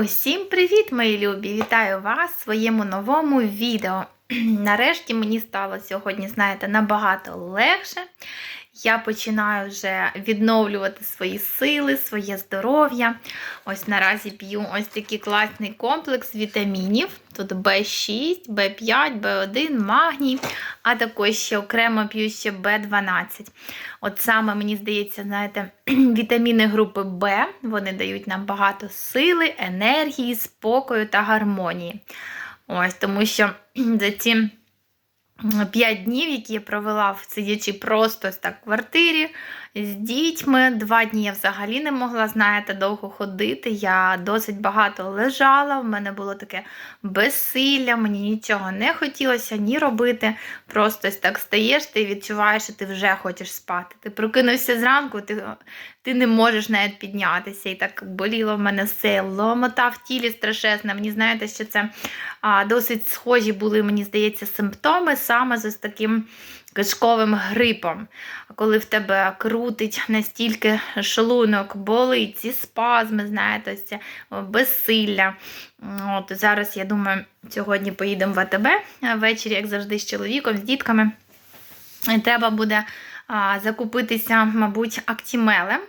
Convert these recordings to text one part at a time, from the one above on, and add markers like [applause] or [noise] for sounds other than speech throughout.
Усім привіт, мої любі! Вітаю вас в своєму новому відео. [clears throat] Нарешті мені стало сьогодні, знаєте, набагато легше. Я починаю вже відновлювати свої сили, своє здоров'я. Ось наразі п'ю ось такий класний комплекс вітамінів. Тут В6, В5, В1, магній, а також ще окремо п'ю ще В12. От саме, мені здається, знаєте, [clears throat] вітаміни групи В, вони дають нам багато сили, енергії, спокою та гармонії. Ось, тому що [clears throat] за ці П'ять днів, які я провела сидячи просто так в квартирі з дітьми. Два дні я взагалі не могла, знаєте, довго ходити. Я досить багато лежала, в мене було таке безсилля, мені нічого не хотілося ні робити. Просто ось так стаєш, ти відчуваєш, що ти вже хочеш спати. Ти прокинувся зранку, ти ти не можеш навіть піднятися. І так боліло в мене все, ломота в тілі страшезна. Мені знаєте, що це а, досить схожі були, мені здається, симптоми саме з ось таким кишковим грипом. Коли в тебе крутить настільки шлунок, болить, ці спазми, знаєте, ось це безсилля. От Зараз, я думаю, сьогодні поїдемо в АТБ ввечері, як завжди, з чоловіком, з дітками. Треба буде а, закупитися, мабуть, актімелем.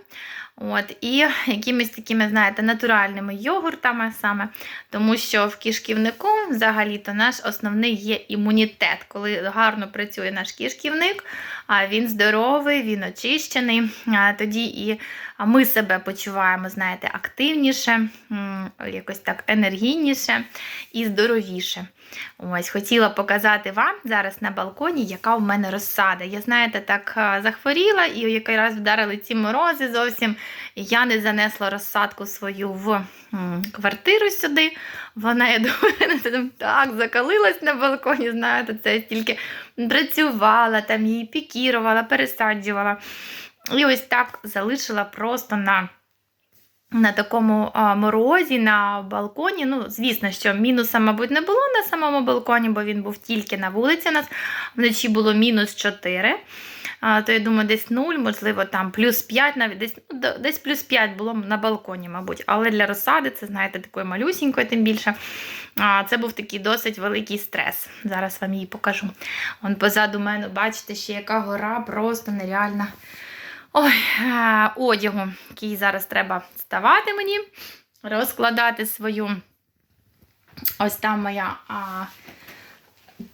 От, І якимись такими, знаєте, натуральними йогуртами саме, тому що в кишківнику взагалі-то наш основний є імунітет. Коли гарно працює наш кишківник, він здоровий, він очищений, тоді і ми себе почуваємо, знаєте, активніше, якось так енергійніше і здоровіше. Ось, Хотіла показати вам зараз на балконі, яка в мене розсада. Я, знаєте, так захворіла і який раз вдарили ці морози зовсім. Я не занесла розсадку свою в квартиру сюди. Вона, я [laughs] думаю, так закалилась на балконі. Знаєте, це тільки працювала, там її пікірувала, пересаджувала. І ось так залишила просто на на такому морозі на балконі. Ну, звісно, що мінуса, мабуть, не було на самому балконі, бо він був тільки на вулиці. У нас вночі було мінус 4. А, то я думаю, десь 0, можливо, там плюс 5, навіть десь ну, десь плюс 5 було на балконі, мабуть. Але для розсади, це, знаєте, такою малюсінькою, тим більше. Це був такий досить великий стрес. Зараз вам її покажу. Вон позаду мене, бачите, ще яка гора, просто нереальна. Ой, одягу, який зараз треба ставати мені, розкладати свою. Ось там моя а,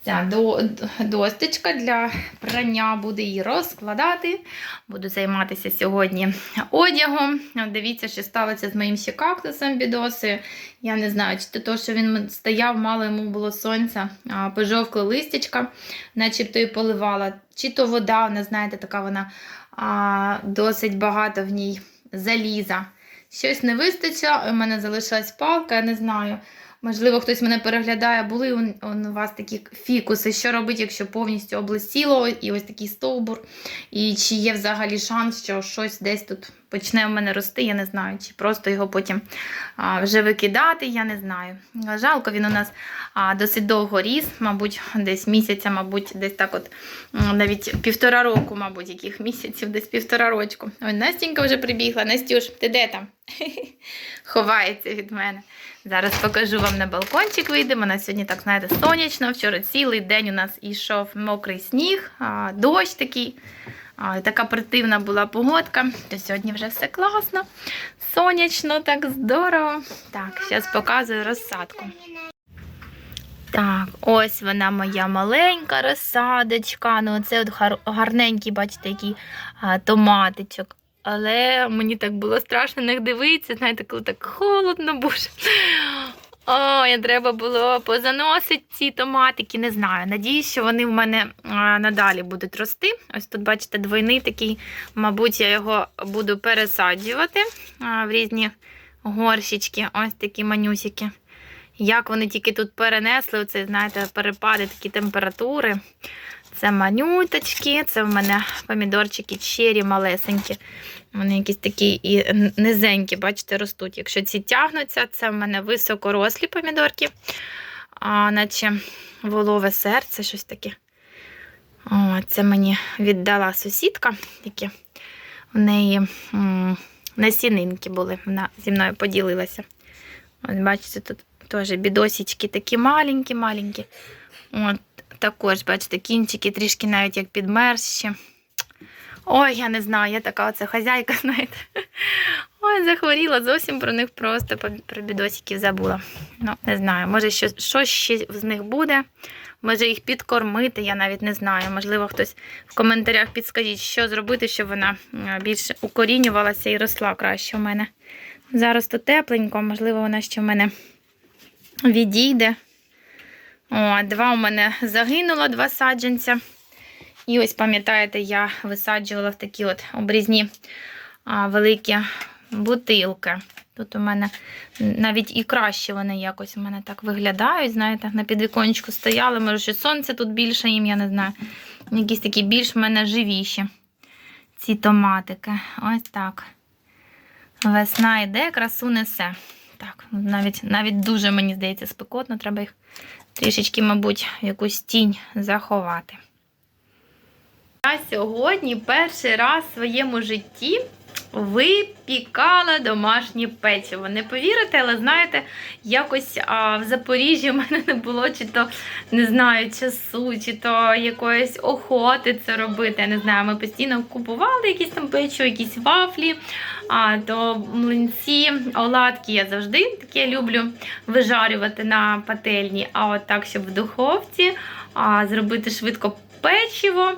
ця до, досточка для прання, буду її розкладати. Буду займатися сьогодні одягом. Дивіться, що сталося з моїм ще кактусом бідоси. Я не знаю, чи то, що він стояв, мало йому було сонця, пожовкли листячка, начебто і поливала. Чи то вода, вона, знаєте, така вона а, досить багато в ній заліза. Щось не вистачило, у мене залишилась палка, я не знаю. Можливо, хтось мене переглядає, були у, у вас такі фікуси, що робити, якщо повністю облесіло і ось такий стовбур. І чи є взагалі шанс, що щось десь тут почне в мене рости, я не знаю, чи просто його потім вже викидати, я не знаю. Жалко, він у нас досить довго ріс, мабуть, десь місяця, мабуть, десь так от навіть півтора року, мабуть, яких місяців, десь півтора рочку. Ось Настінька вже прибігла. Настюш, ти де там? [laughs] Ховається від мене. Зараз покажу вам на балкончик вийдемо. На сьогодні, так, знаєте, сонячно. Вчора цілий день у нас йшов мокрий сніг, дощ такий. Така противна була погодка. То сьогодні вже все класно, сонячно, так здорово. Так, зараз показую розсадку. Так, ось вона моя маленька розсадочка. Ну, Оце от гар гарненький, бачите, який а, томатичок. Але мені так було страшно на них дивитися, знаєте, коли так холодно, боже. Ой, треба було позаносити ці томатики, не знаю. Надіюсь, що вони в мене надалі будуть рости. Ось тут, бачите, двойний такий, мабуть, я його буду пересаджувати в різні горщички. Ось такі манюсики. Як вони тільки тут перенесли, оце, знаєте, перепади такі температури. Це манюточки, це в мене помідорчики чері малесенькі. Вони якісь такі і низенькі, бачите, ростуть. Якщо ці тягнуться, це в мене високорослі помідорки, а, наче волове серце, щось таке. О, Це мені віддала сусідка, такі в неї насінинки були, вона зі мною поділилася. От бачите, тут теж бідосічки такі маленькі-маленькі. От також, бачите, кінчики трішки навіть як підмерзші. Ой, я не знаю, я така оце хазяйка, [laughs] знаєте. Ой, захворіла, зовсім про них просто про бідосиків забула. Ну, не знаю, може, що, що ще з них буде. Може їх підкормити, я навіть не знаю. Можливо, хтось в коментарях підскажіть, що зробити, щоб вона більше укорінювалася і росла краще у мене. Зараз то тепленько, можливо, вона ще в мене відійде. О, два у мене загинуло, два саджанця. І ось, пам'ятаєте, я висаджувала в такі от обрізні а, великі бутилки. Тут у мене навіть і краще вони якось у мене так виглядають. Знаєте, на підвіконечку стояли, може, що сонце тут більше їм, я не знаю. Якісь такі більш в мене живіші. Ці томатики. Ось так. Весна йде, красу несе. Так, навіть, навіть дуже, мені здається, спекотно, треба їх трішечки, мабуть, якусь тінь заховати. Я сьогодні перший раз в своєму житті випікала домашнє печиво. Не повірите, але знаєте, якось а, в Запоріжжі в мене не було чи то не знаю, часу, чи то якоїсь охоти це робити. Я не знаю, ми постійно купували якісь там печиво, якісь вафлі, а, то млинці, оладки я завжди таке люблю вижарювати на пательні. А от так, щоб в духовці а, зробити швидко печиво.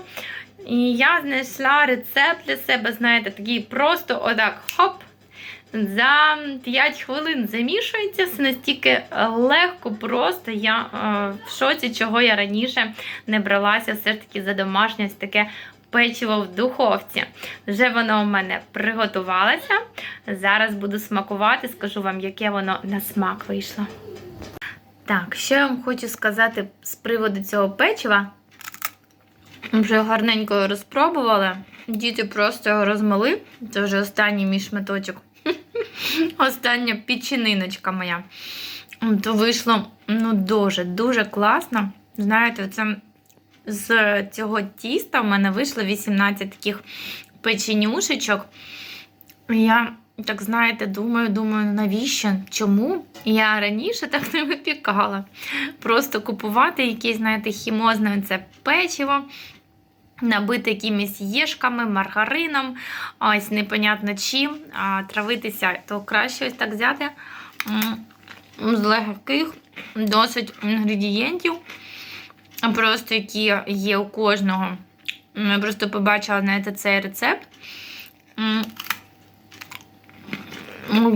І я знайшла рецепт для себе, знаєте, такий просто отак хоп. За 5 хвилин замішується все настільки легко, просто я е, в шоці, чого я раніше не бралася все ж таки за домашнє таке печиво в духовці. Вже воно у мене приготувалося. Зараз буду смакувати, скажу вам, яке воно на смак вийшло. Так, що я вам хочу сказати з приводу цього печива. Вже гарненько його розпробували. Діти просто його розмили. Це вже останній мій шматочок. [laughs] Остання печениночка моя. То вийшло ну, дуже-дуже класно. Знаєте, це з цього тіста в мене вийшло 18 таких печенюшечок. Я, так знаєте, думаю, думаю, навіщо? Чому? Я раніше так не випікала. Просто купувати якесь, знаєте, хімозне це печиво. Набити якимись єшками, маргарином, ось непонятно чим, а травитися, то краще ось так взяти з легких досить інгредієнтів, просто які є у кожного. Я просто побачила знаєте, цей рецепт.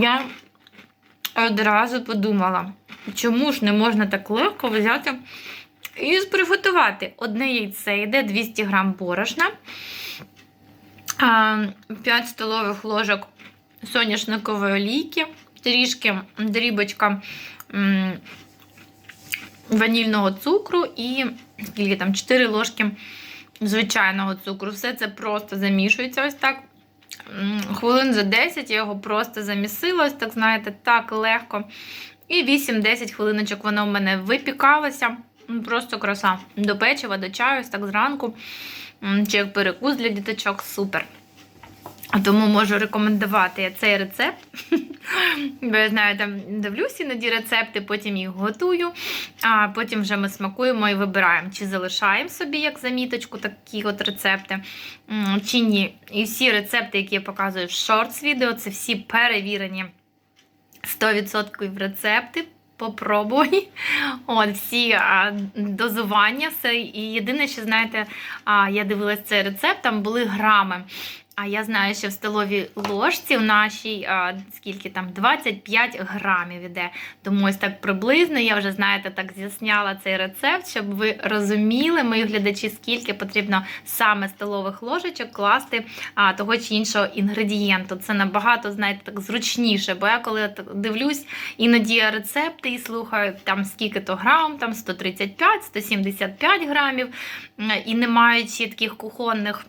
Я одразу подумала, чому ж не можна так легко взяти і приготувати одне яйце йде 200 грам борошна, 5 столових ложок соняшникової олійки, трішки дрібочка ванільного цукру і скільки там 4 ложки звичайного цукру. Все це просто замішується ось так. Хвилин за 10 я його просто замісила, ось так, знаєте, так легко. І 8-10 хвилиночок воно в мене випікалося. Ну, Просто краса. До печива, до чаю, ось так зранку. Чи як перекус для діточок супер. Тому можу рекомендувати цей рецепт. [laughs] Бо я знаю, там дивлюсь іноді рецепти, потім їх готую, а потім вже ми смакуємо і вибираємо, чи залишаємо собі як заміточку такі от рецепти, чи ні. І всі рецепти, які я показую в шортс-відео, це всі перевірені 100% рецепти. Попробуй. [laughs] От, всі а, дозування. Все. І єдине, що, знаєте, а, я дивилась цей рецепт, там були грами. А я знаю, що в столовій ложці в нашій, а, скільки там, 25 грамів іде. Тому ось так приблизно, я вже, знаєте, так з'ясняла цей рецепт, щоб ви розуміли, мої глядачі, скільки потрібно саме столових ложечок класти а, того чи іншого інгредієнту. Це набагато, знаєте, так зручніше. Бо я коли дивлюсь, іноді рецепти і слухаю, там скільки то грам, там 135, 175 грамів, і не мають чітких кухонних.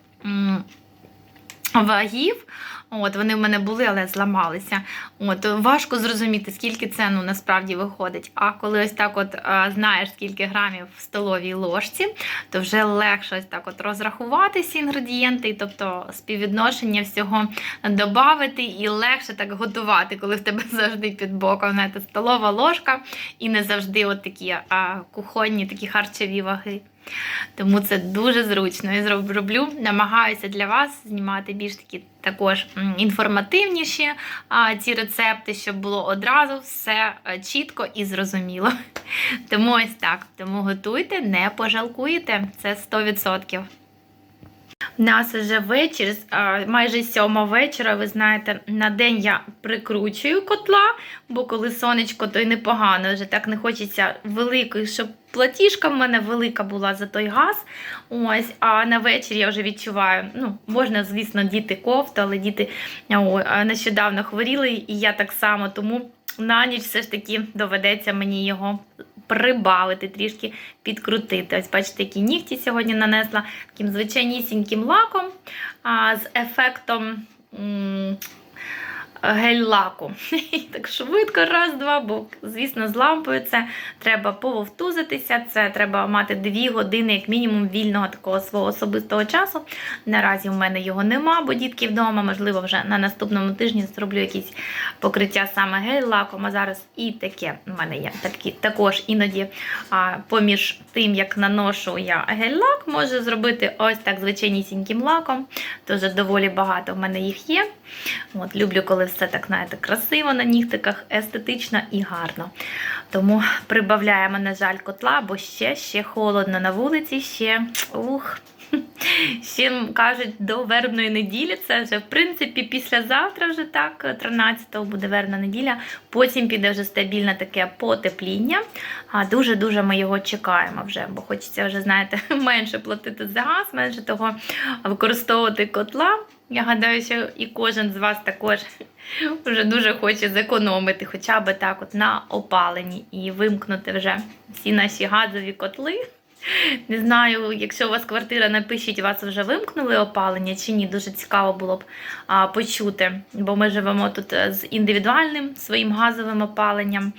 Вагів, От вони в мене були, але зламалися. От важко зрозуміти, скільки це ну насправді виходить. А коли ось так, от а, знаєш, скільки грамів в столовій ложці, то вже легше ось так от розрахувати всі інгредієнти, тобто співвідношення всього додати і легше так готувати, коли в тебе завжди під боком знаєте, столова ложка і не завжди от такі а, кухонні, такі харчові ваги. Тому це дуже зручно. Я зроблю. намагаюся для вас знімати більш такі також інформативніші а, ці рецепти, щоб було одразу все е, чітко і зрозуміло. [laughs] Тому ось так. Тому готуйте, не пожалкуєте. Це 100%. Нас вже вечір, майже сьома вечора. Ви знаєте, на день я прикручую котла, бо коли сонечко, то й непогано. Вже так не хочеться великої, щоб платіжка в мене велика була за той газ. Ось, а на вечір я вже відчуваю. Ну, можна, звісно, діти кофту, але діти о, нещодавно хворіли, і я так само. Тому на ніч все ж таки доведеться мені його прибавити, трішки підкрутити. Ось бачите, які нігті сьогодні нанесла таким звичайнісіньким лаком а, з ефектом. м, Гель-лаку. [laughs] Так швидко, раз, два, бо, звісно, з лампою це треба пововтузитися, це треба мати дві години, як мінімум, вільного такого свого особистого часу. Наразі в мене його нема, бо дітки вдома, можливо, вже на наступному тижні зроблю якісь покриття саме гель-лаком. А зараз і таке в мене є такі, також іноді а, поміж тим, як наношу я гель-лак, можу зробити ось так звичайнісіньким лаком. Тож доволі багато в мене їх є. От, люблю, коли все так, знаєте, красиво на нігтиках, естетично і гарно. Тому прибавляємо, на жаль, котла, бо ще, ще холодно на вулиці, ще ух. [laughs] Ще кажуть, до вербної неділі. Це вже, в принципі, післязавтра вже так, 13-го буде вербна неділя. Потім піде вже стабільне таке потепління. А дуже-дуже ми його чекаємо вже, бо хочеться вже, знаєте, [laughs] менше платити за газ, менше того використовувати котла. Я гадаю, що і кожен з вас також вже дуже хоче зекономити, хоча б так, от на опаленні і вимкнути вже всі наші газові котли. Не знаю, якщо у вас квартира, напишіть, вас вже вимкнули опалення чи ні. Дуже цікаво було б а, почути, бо ми живемо тут е, з індивідуальним своїм газовим опаленням.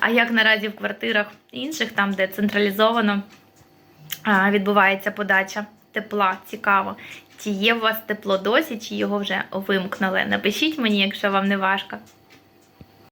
А як наразі в квартирах інших, там, де централізовано а, відбувається подача тепла, цікаво. Чи є у вас тепло досі, чи його вже вимкнули? Напишіть мені, якщо вам не важко.